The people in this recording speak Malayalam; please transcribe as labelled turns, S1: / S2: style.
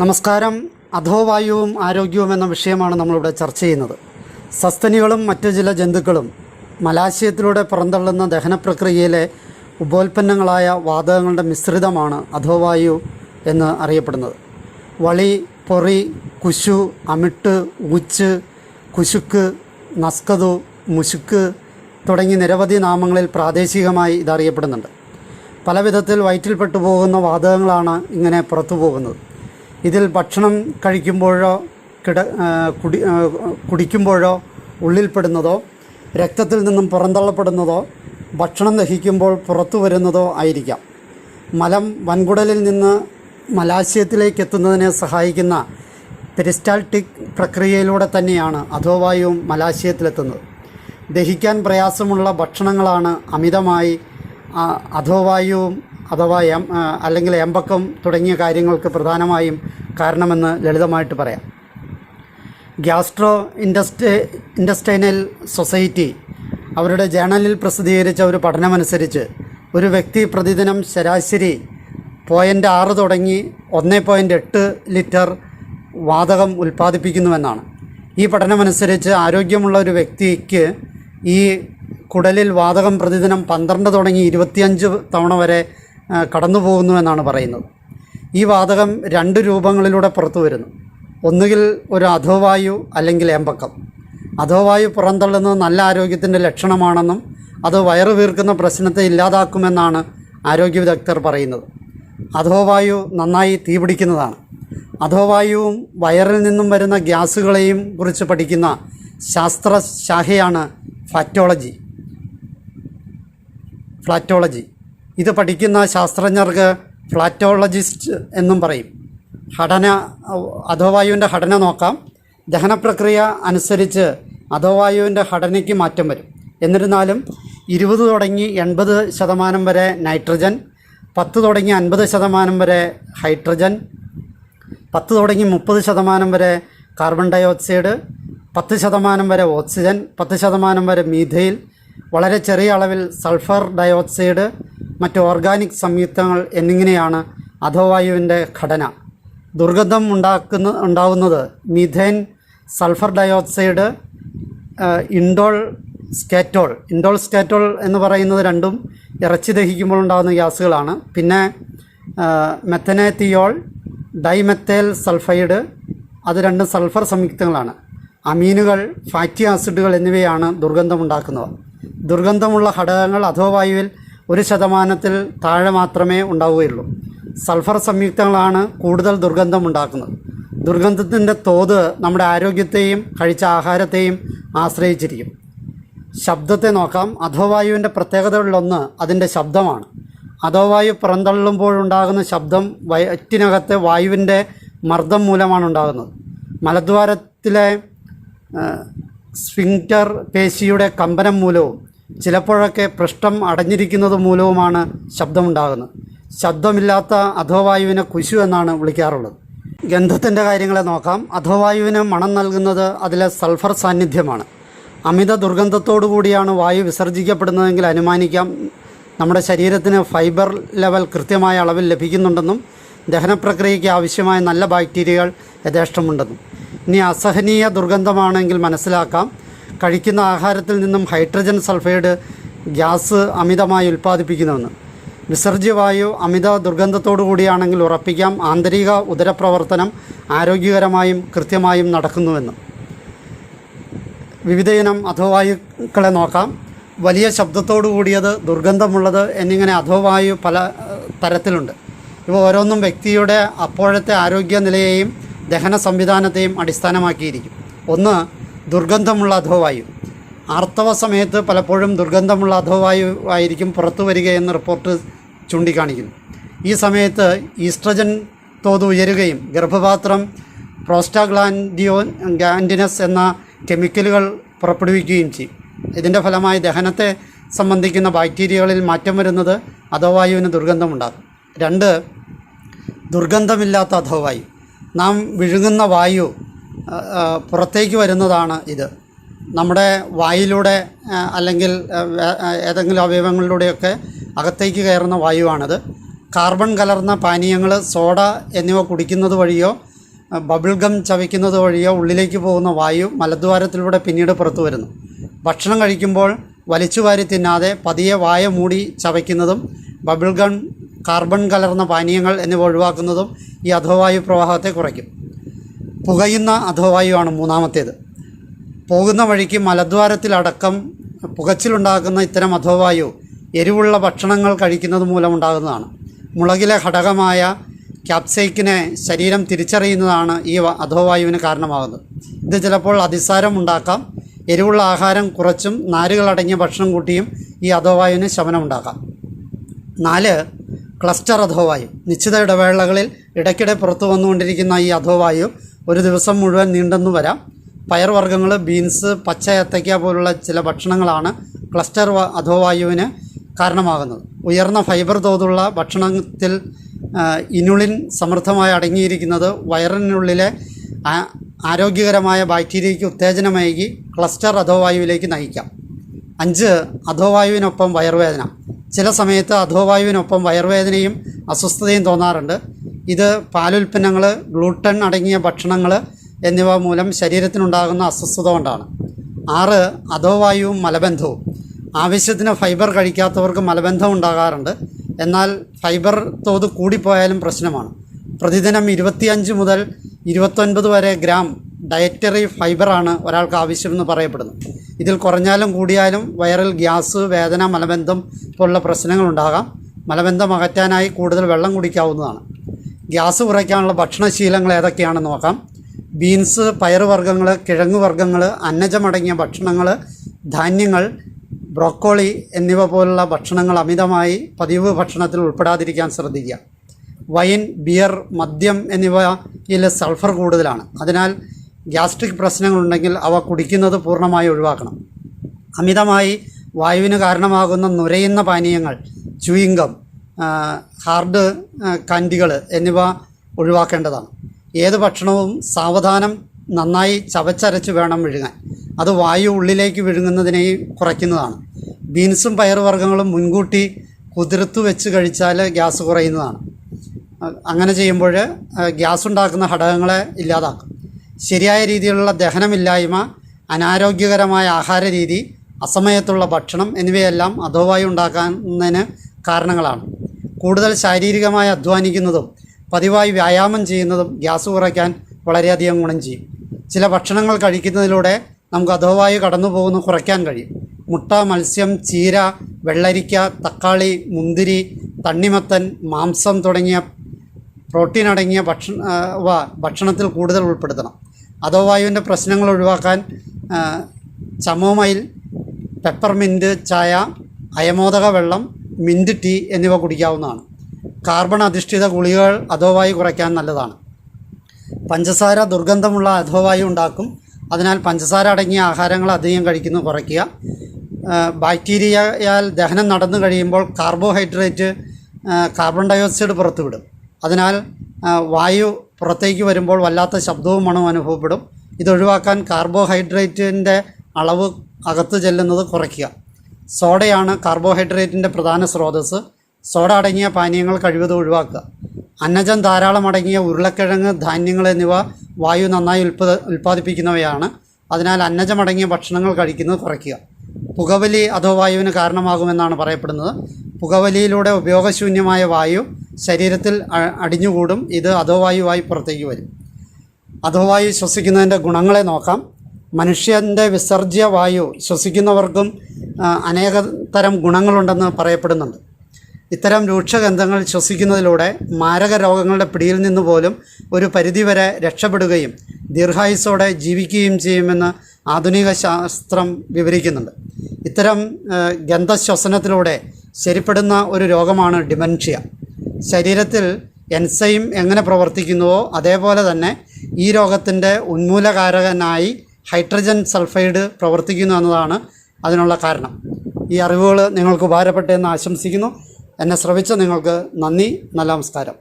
S1: നമസ്കാരം. അധോവായുവും ആരോഗ്യവും എന്ന വിഷയമാണ് നമ്മളിവിടെ ചർച്ച ചെയ്യുന്നത്. സസ്തനികളും മറ്റു ചില ജന്തുക്കളും മലാശയത്തിലൂടെ പുറന്തള്ളുന്ന ദഹന പ്രക്രിയയിലെ ഉപോൽപ്പന്നങ്ങളായ വാതകങ്ങളുടെ മിശ്രിതമാണ് അധോവായു എന്ന് അറിയപ്പെടുന്നത്. വളി പൊറി കുശു അമിട്ട് ഊച്ച് കുശുക്ക് നസ്കതു മുശുക്ക് തുടങ്ങി നിരവധി നാമങ്ങളിൽ പ്രാദേശികമായി ഇതറിയപ്പെടുന്നുണ്ട്. പല വിധത്തിൽ വയറ്റിൽപ്പെട്ടു പോകുന്ന വാതകങ്ങളാണ് ഇങ്ങനെ പുറത്തു പോകുന്നത്. ഇതിൽ ഭക്ഷണം കഴിക്കുമ്പോഴോ കിട കുടി കുടിക്കുമ്പോഴോ ഉള്ളിൽപ്പെടുന്നതോ രക്തത്തിൽ നിന്നും പുറന്തള്ളപ്പെടുന്നതോ ഭക്ഷണം ദഹിക്കുമ്പോൾ പുറത്തു വരുന്നതോ ആയിരിക്കാം. മലം വൻകുടലിൽ നിന്ന് മലാശയത്തിലേക്ക് എത്തുന്നതിനെ സഹായിക്കുന്ന പെരിസ്റ്റാൾട്ടിക് പ്രക്രിയയിലൂടെ തന്നെയാണ് അധോവായുവും മലാശയത്തിലെത്തുന്നത്. ദഹിക്കാൻ പ്രയാസമുള്ള ഭക്ഷണങ്ങളാണ് അമിതമായി അധോവായുവും അഥവാ എം അല്ലെങ്കിൽ എമ്പക്കം തുടങ്ങിയ കാര്യങ്ങൾക്ക് പ്രധാനമായും കാരണമെന്ന് ലളിതമായിട്ട് പറയാം. ഗ്യാസ്ട്രോ ഇൻഡസ്റ്റ് ഇൻഡസ്റ്റൈനൽ സൊസൈറ്റി അവരുടെ ജേണലിൽ പ്രസിദ്ധീകരിച്ച ഒരു പഠനമനുസരിച്ച് ഒരു വ്യക്തി പ്രതിദിനം ശരാശരി പോയിന്റ് ആറ് തുടങ്ങി ഒന്ന് പോയിന്റ് എട്ട് ലിറ്റർ വാതകം ഉൽപ്പാദിപ്പിക്കുന്നുവെന്നാണ്. ഈ പഠനമനുസരിച്ച് ആരോഗ്യമുള്ള ഒരു വ്യക്തിക്ക് ഈ കുടലിൽ വാതകം പ്രതിദിനം പന്ത്രണ്ട് തുടങ്ങി ഇരുപത്തിയഞ്ച് തവണ വരെ ആ, പോകുന്നു എന്നാണ് പറയുന്നത്. ഈ വാതകം രണ്ട് രൂപങ്ങളിലൂടെ പുറത്തു വരുന്നു. ഒന്നുകിൽ ഒരു അധോവായു അല്ലെങ്കിൽ ഏമ്പക്കം. അധോവായു പുറന്തള്ളുന്നത് നല്ല ആരോഗ്യത്തിന്റെ ലക്ഷണമാണെന്നും അത് വയറ് വീർക്കുന്ന പ്രശ്നത്തെ ഇല്ലാതാക്കുമെന്നാണ് ആരോഗ്യ വിദഗ്ധർ പറയുന്നത്. അധോവായു നന്നായി തീപിടിക്കുന്നതാണ് അധോവായുവും വയറിൽ നിന്നും വരുന്ന ഗ്യാസുകളെയും കുറിച്ച് പഠിക്കുന്ന ശാസ്ത്രശാഖയാണ് ഫ്ലാറ്റോളജി. ഫ്ലാറ്റോളജി. ഇത് പഠിക്കുന്ന ശാസ്ത്രജ്ഞർക്ക് ഫ്ലാറ്റോളജിസ്റ്റ് എന്നും പറയും. ഘടന അധോവായുവിന്റെ ഘടന നോക്കാം. ദഹനപ്രക്രിയ അനുസരിച്ച് അധോവായുവിന്റെ ഘടനയ്ക്ക് മാറ്റം വരും. എന്നിരുന്നാലും ഇരുപത് തുടങ്ങി എൺപത് ശതമാനം വരെ നൈട്രജൻ പത്ത് തുടങ്ങി അൻപത് ശതമാനം വരെ ഹൈഡ്രജൻ പത്ത് തുടങ്ങി മുപ്പത് ശതമാനം വരെ കാർബൺ ഡയോക്സൈഡ് പത്ത് ശതമാനം വരെ ഓക്സിജൻ പത്ത് ശതമാനം വരെ മീഥൈൽ വളരെ ചെറിയ അളവിൽ സൾഫർ ഡയോക്സൈഡ് മറ്റ് ഓർഗാനിക് സംയുക്തങ്ങൾ എന്നിങ്ങനെയാണ് അധോവായുവിന്റെ ഘടന. ദുർഗന്ധം ഉണ്ടാക്കുന്ന ഉണ്ടാവുന്നത് methane sulphur dioxide indole skatole. Indole skatole എന്ന് പറയുന്നത് രണ്ടും ഇറച്ചി ദഹിക്കുമ്പോൾ ഉണ്ടാകുന്ന ഗ്യാസുകളാണ്. പിന്നെ മെത്തനേത്തിയോൾ ഡൈമെത്തേൽ സൾഫൈഡ് അത് രണ്ടും സൾഫർ സംയുക്തങ്ങളാണ്. അമീനുകൾ ഫാറ്റി ആസിഡുകൾ എന്നിവയാണ് ദുർഗന്ധമുണ്ടാക്കുന്നവ ദുർഗന്ധമുള്ള ഘടകങ്ങൾ അധോവായുവിൽ ഒരു ശതമാനത്തിൽ താഴെ മാത്രമേ ഉണ്ടാവുകയുള്ളൂ. സൾഫർ സംയുക്തങ്ങളാണ് കൂടുതൽ ദുർഗന്ധമുണ്ടാക്കുന്നത് ദുർഗന്ധത്തിന്റെ തോത് നമ്മുടെ ആരോഗ്യത്തെയും കഴിച്ച ആഹാരത്തെയും ആശ്രയിച്ചിരിക്കും. ശബ്ദത്തെ നോക്കാം. അധോവായുവിന്റെ പ്രത്യേകതകളിലൊന്ന് അതിന്റെ ശബ്ദമാണ്. അധോവായു പുറന്തള്ളുമ്പോഴുണ്ടാകുന്ന ശബ്ദം വയറ്റിനകത്തെ വായുവിന്റെ മർദ്ദം മൂലമാണ് ഉണ്ടാകുന്നത്. മലദ്വാരത്തിലെ സ്ഫിങ്ക്റ്റർ പേശിയുടെ കമ്പനം മൂലവും ചിലപ്പോഴൊക്കെ പൃഷ്ഠം അടഞ്ഞിരിക്കുന്നത് മൂലവുമാണ് ശബ്ദമുണ്ടാകുന്നത്. ശബ്ദമില്ലാത്ത അധോവായുവിനെ കുശു എന്നാണ് വിളിക്കാറുള്ളത്. ഗന്ധത്തിന്റെ കാര്യങ്ങളെ നോക്കാം. അധോവായുവിന് മണം നൽകുന്നത് അതിലെ സൾഫർ സാന്നിധ്യമാണ്. അമിത ദുർഗന്ധത്തോടു കൂടിയാണ് വായു വിസർജിക്കപ്പെടുന്നതെങ്കിൽ അനുമാനിക്കാം. നമ്മുടെ ശരീരത്തിന് ഫൈബർ ലെവൽ കൃത്യമായ അളവിൽ ലഭിക്കുന്നുണ്ടെന്നും ദഹനപ്രക്രിയയ്ക്ക് ആവശ്യമായ നല്ല ബാക്ടീരിയകൾ യഥേഷ്ടമുണ്ടെന്നും. ഇനി അസഹനീയ ദുർഗന്ധമാണെങ്കിൽ മനസ്സിലാക്കാം. കഴിക്കുന്ന ആഹാരത്തിൽ നിന്നും ഹൈഡ്രജൻ സൾഫൈഡ് ഗ്യാസ് അമിതമായി ഉൽപ്പാദിപ്പിക്കുന്നുവെന്ന്. വിസർജ്യവായു അമിത ദുർഗന്ധത്തോടു കൂടിയാണെങ്കിൽ ഉറപ്പിക്കാം. ആന്തരിക ഉദരപ്രവർത്തനം ആരോഗ്യകരമായും കൃത്യമായും നടക്കുന്നുവെന്ന്. വിവിധയിനം അധോവായുക്കളെ നോക്കാം. വലിയ ശബ്ദത്തോടു കൂടിയത് ദുർഗന്ധമുള്ളത് എന്നിങ്ങനെ അധോവായു പല തരത്തിലുണ്ട്. ഇവ ഓരോന്നും വ്യക്തിയുടെ അപ്പോഴത്തെ ആരോഗ്യനിലയെയും ദഹന സംവിധാനത്തെയും അടിസ്ഥാനമാക്കിയിരിക്കും. ഒന്ന് ദുർഗന്ധമുള്ള അധോവായു. ആർത്തവ സമയത്ത് പലപ്പോഴും ദുർഗന്ധമുള്ള അധോവായു ആയിരിക്കും പുറത്തു വരികയെന്ന് റിപ്പോർട്ട് ചൂണ്ടിക്കാണിക്കുന്നു. ഈ സമയത്ത് ഈസ്ട്രജൻ തോത് ഉയരുകയും ഗർഭപാത്രം പ്രോസ്റ്റാഗ്ലാൻഡിയോ ഗാൻഡിനസ് എന്ന കെമിക്കലുകൾ പുറപ്പെടുവിക്കുകയും ചെയ്യും. ഇതിന്റെ ഫലമായി ദഹനത്തെ സംബന്ധിക്കുന്ന ബാക്ടീരിയകളിൽ മാറ്റം വരുന്നത് അധോവായുവിന് ദുർഗന്ധമുണ്ടാകും രണ്ട് ദുർഗന്ധമില്ലാത്ത അധോവായു. നാം വിഴുങ്ങുന്ന വായു പുറത്തേക്ക് വരുന്നതാണ് ഇത്. നമ്മുടെ വായിലൂടെ അല്ലെങ്കിൽ ഏതെങ്കിലും അവയവങ്ങളിലൂടെയൊക്കെ അകത്തേക്ക് കയറുന്ന വായുവാണത്. കാർബൺ കലർന്ന പാനീയങ്ങൾ സോഡ എന്നിവ കുടിക്കുന്നത് വഴിയോ ബബിൾ ഗം ചവയ്ക്കുന്നത് വഴിയോ ഉള്ളിലേക്ക് പോകുന്ന വായു മലദ്വാരത്തിലൂടെ പിന്നീട് പുറത്തു വരുന്നു. ഭക്ഷണം കഴിക്കുമ്പോൾ വലിച്ചു വാരി തിന്നാതെ പതിയെ വായ മൂടി ചവയ്ക്കുന്നതും ബബിൾ ഗം കാർബൺ കലർന്ന പാനീയങ്ങൾ എന്നിവ ഒഴിവാക്കുന്നതും ഈ അധോവായു പ്രവാഹത്തെ കുറയ്ക്കും. പുകയുന്ന അധോവായുവാണ് മൂന്നാമത്തേത്. പോകുന്ന വഴിക്ക് മലദ്വാരത്തിലടക്കം പുകച്ചിലുണ്ടാക്കുന്ന ഇത്തരം അധോവായു എരിവുള്ള ഭക്ഷണങ്ങൾ കഴിക്കുന്നത് മൂലമുണ്ടാകുന്നതാണ്. മുളകിലെ ഘടകമായ ക്യാപ്സൈക്കിനെ ശരീരം തിരിച്ചറിയുന്നതാണ് ഈ അധോവായുവിന് കാരണമാകുന്നത്. ഇത് ചിലപ്പോൾ അതിസാരം ഉണ്ടാക്കാം എരിവുള്ള ആഹാരം കുറച്ചും നാരുകളടങ്ങിയ ഭക്ഷണം കൂട്ടിയും ഈ അധോവായുവിന് ശമനമുണ്ടാക്കാം. നാല് ക്ലസ്റ്റർ അധോവായു. നിശ്ചിത ഇടവേളകളിൽ ഇടയ്ക്കിടെ പുറത്തു വന്നുകൊണ്ടിരിക്കുന്ന ഈ അധോവായു ഒരു ദിവസം മുഴുവൻ നീണ്ടെന്നു വരാം. പയർവർഗങ്ങൾ ബീൻസ് പച്ച ഏത്തയ്ക്ക പോലുള്ള ചില ഭക്ഷണങ്ങളാണ് ക്ലസ്റ്റർ അധോവായുവിന് കാരണമാകുന്നത്. ഉയർന്ന ഫൈബർ തോതുള്ള ഭക്ഷണത്തിൽ ഇനുളിൻ സമൃദ്ധമായി അടങ്ങിയിരിക്കുന്നത് വയറിനുള്ളിലെ ആരോഗ്യകരമായ ബാക്ടീരിയയ്ക്ക് ഉത്തേജനമേകി ക്ലസ്റ്റർ അധോവായുവിലേക്ക് നയിക്കാം. അഞ്ച് അധോവായുവിനൊപ്പം വയറുവേദന. ചില സമയത്ത് അധോവായുവിനൊപ്പം വയറുവേദനയും അസ്വസ്ഥതയും തോന്നാറുണ്ട്. ഇത് പാലുൽപ്പന്നങ്ങൾ ഗ്ലൂട്ടൻ അടങ്ങിയ ഭക്ഷണങ്ങൾ എന്നിവ മൂലം ശരീരത്തിനുണ്ടാകുന്ന അസ്വസ്ഥത കൊണ്ടാണ്. ആറ് അധോവായുവും മലബന്ധവും. ആവശ്യത്തിന് ഫൈബർ കഴിക്കാത്തവർക്ക് മലബന്ധം ഉണ്ടാകാറുണ്ട്. എന്നാൽ ഫൈബർ തോത് കൂടിപ്പോയാലും പ്രശ്നമാണ്. പ്രതിദിനം ഇരുപത്തിയഞ്ച് മുതൽ ഇരുപത്തൊൻപത് വരെ ഗ്രാം ഡയറ്ററി ഫൈബറാണ് ഒരാൾക്ക് ആവശ്യമെന്ന് പറയപ്പെടുന്നു ഇതിൽ കുറഞ്ഞാലും കൂടിയാലും വയറിൽ ഗ്യാസ് വേദന മലബന്ധം പോലുള്ള പ്രശ്നങ്ങളുണ്ടാകാം മലബന്ധം അകറ്റാനായി കൂടുതൽ വെള്ളം കുടിക്കാവുന്നതാണ്. ഗ്യാസ് കുറയ്ക്കാനുള്ള ഭക്ഷണശീലങ്ങൾ ഏതൊക്കെയാണെന്ന് നോക്കാം. ബീൻസ് പയറുവർഗങ്ങൾ കിഴങ്ങ് വർഗങ്ങൾ അന്നജമടങ്ങിയ ഭക്ഷണങ്ങൾ ധാന്യങ്ങൾ ബ്രോക്കോളി എന്നിവ പോലുള്ള ഭക്ഷണങ്ങൾ അമിതമായി പതിവ് ഭക്ഷണത്തിൽ ഉൾപ്പെടാതിരിക്കാൻ ശ്രദ്ധിക്കുക. വൈൻ ബിയർ മദ്യം എന്നിവയിൽ സൾഫർ കൂടുതലാണ്. അതിനാൽ ഗ്യാസ്ട്രിക് പ്രശ്നങ്ങളുണ്ടെങ്കിൽ അവ കുടിക്കുന്നത് പൂർണമായി ഒഴിവാക്കണം. അമിതമായി വായുവിന് കാരണമാകുന്ന നുരയുന്ന പാനീയങ്ങൾ ചുയിങ്കം ഹാർഡ് കാൻഡികൾ എന്നിവ ഒഴിവാക്കേണ്ടതാണ്. ഏത് ഭക്ഷണവും സാവധാനം നന്നായി ചവച്ചരച്ച് വേണം വിഴുങ്ങാൻ. അത് വായു ഉള്ളിലേക്ക് വിഴുങ്ങുന്നതിനെയും കുറയ്ക്കുന്നതാണ്. ബീൻസും പയറുവർഗങ്ങളും മുൻകൂട്ടി കുതിർത്ത് വെച്ച് കഴിച്ചാൽ ഗ്യാസ് കുറയുന്നതാണ്. അങ്ങനെ ചെയ്യുമ്പോൾ ഗ്യാസ് ഉണ്ടാക്കുന്ന ഘടകങ്ങളെ ഇല്ലാതാക്കും. ശരിയായ രീതിയിലുള്ള ദഹനമില്ലായ്മ അനാരോഗ്യകരമായ ആഹാര രീതി അസമയത്തുള്ള ഭക്ഷണം എന്നിവയെല്ലാം അധോവായി ഉണ്ടാക്കുന്നതിന് കാരണങ്ങളാണ്. കൂടുതൽ ശാരീരികമായി അധ്വാനിക്കുന്നതും പതിവായി വ്യായാമം ചെയ്യുന്നതും ഗ്യാസ് കുറയ്ക്കാൻ വളരെയധികം ഗുണം ചെയ്യും. ചില ഭക്ഷണങ്ങൾ കഴിക്കുന്നതിലൂടെ നമുക്ക് അധോവായു കടന്നു പോകുന്നു കുറയ്ക്കാൻ കഴിയും. മുട്ട മത്സ്യം ചീര വെള്ളരിക്ക തക്കാളി മുന്തിരി തണ്ണിമത്തൻ മാംസം തുടങ്ങിയ പ്രോട്ടീൻ അടങ്ങിയ ഭക്ഷണ ഭക്ഷണത്തിൽ കൂടുതൽ ഉൾപ്പെടുത്തണം. അധോവായുവിന്റെ പ്രശ്നങ്ങൾ ഒഴിവാക്കാൻ ചമോമയിൽ ചമോമൈൽ പെപ്പർമിന്റ് ചായ അയമോദക വെള്ളം മിന്റ് ടീ എന്നിവ കുടിക്കാവുന്നതാണ്. കാർബൺ അധിഷ്ഠിത ഗുളികകൾ അധോവായു കുറയ്ക്കാൻ നല്ലതാണ്. പഞ്ചസാര ദുർഗന്ധമുള്ള അധോവായു ഉണ്ടാക്കും. അതിനാൽ പഞ്ചസാര അടങ്ങിയ ആഹാരങ്ങൾ അധികം കഴിക്കുന്നു കുറയ്ക്കുക. ബാക്ടീരിയയാൽ ദഹനം നടന്നു കഴിയുമ്പോൾ കാർബോഹൈഡ്രേറ്റ് കാർബൺ ഡയോക്സൈഡ് പുറത്തുവിടും. അതിനാൽ വായു പുറത്തേക്ക് വരുമ്പോൾ വല്ലാത്ത ശബ്ദവും മണവും അനുഭവപ്പെടും. ഇതൊഴിവാക്കാൻ കാർബോഹൈഡ്രേറ്റിന്റെ അളവ് അകത്ത് ചെല്ലുന്നത് കുറയ്ക്കുക. സോഡയാണ് കാർബോഹൈഡ്രേറ്റിന്റെ പ്രധാന സ്രോതസ്സ്. സോഡ അടങ്ങിയ പാനീയങ്ങൾ കഴിവതും ഒഴിവാക്കുക. അന്നജം ധാരാളം അടങ്ങിയ ഉരുളക്കിഴങ്ങ് ധാന്യങ്ങൾ എന്നിവ വായു നന്നായി ഉൽപ്പ ഉൽപ്പാദിപ്പിക്കുന്നവയാണ്. അതിനാൽ അന്നജമടങ്ങിയ ഭക്ഷണങ്ങൾ കഴിക്കുന്നത് കുറയ്ക്കുക. പുകവലി അധോവായുവിന് കാരണമാകുമെന്നാണ് പറയപ്പെടുന്നത്. പുകവലിയിലൂടെ ഉപയോഗശൂന്യമായ വായു ശരീരത്തിൽ അടിഞ്ഞുകൂടും. ഇത് അധോവായുവായി പുറത്തേക്ക് വരും. അധോവായു ശ്വസിക്കുന്നതിന്റെ ഗുണങ്ങളെ നോക്കാം. മനുഷ്യന്റെ വിസർജ്യ വായു ശ്വസിക്കുന്നവർക്കും അനേക തരം ഗുണങ്ങളുണ്ടെന്ന് പറയപ്പെടുന്നുണ്ട്. ഇത്തരം രൂക്ഷഗന്ധങ്ങൾ ശ്വസിക്കുന്നതിലൂടെ മാരക രോഗങ്ങളുടെ പിടിയിൽ നിന്ന് പോലും ഒരു പരിധിവരെ രക്ഷപ്പെടുകയും ദീർഘായുസോടെ ജീവിക്കുകയും ചെയ്യുമെന്ന് ആധുനിക ശാസ്ത്രം വിവരിക്കുന്നുണ്ട്. ഇത്തരം ഗന്ധശ്വസനത്തിലൂടെ ശരിപ്പെടുന്ന ഒരു രോഗമാണ് ഡിമെൻഷ്യ. ശരീരത്തിൽ എൻസൈം എങ്ങനെ പ്രവർത്തിക്കുന്നുവോ അതേപോലെ തന്നെ ഈ രോഗത്തിന്റെ ഉന്മൂലകാരകനായി ഹൈഡ്രജൻ സൾഫൈഡ് പ്രവർത്തിക്കുന്നു എന്നതാണ് അതിനുള്ള കാരണം. ഈ അറിവുകൾ നിങ്ങൾക്ക് ഉപകാരപ്പെട്ടെന്ന് ആശംസിക്കുന്നു. എന്നെ ശ്രവിച്ച നിങ്ങൾക്ക് നന്ദി നല്ല നമസ്കാരം.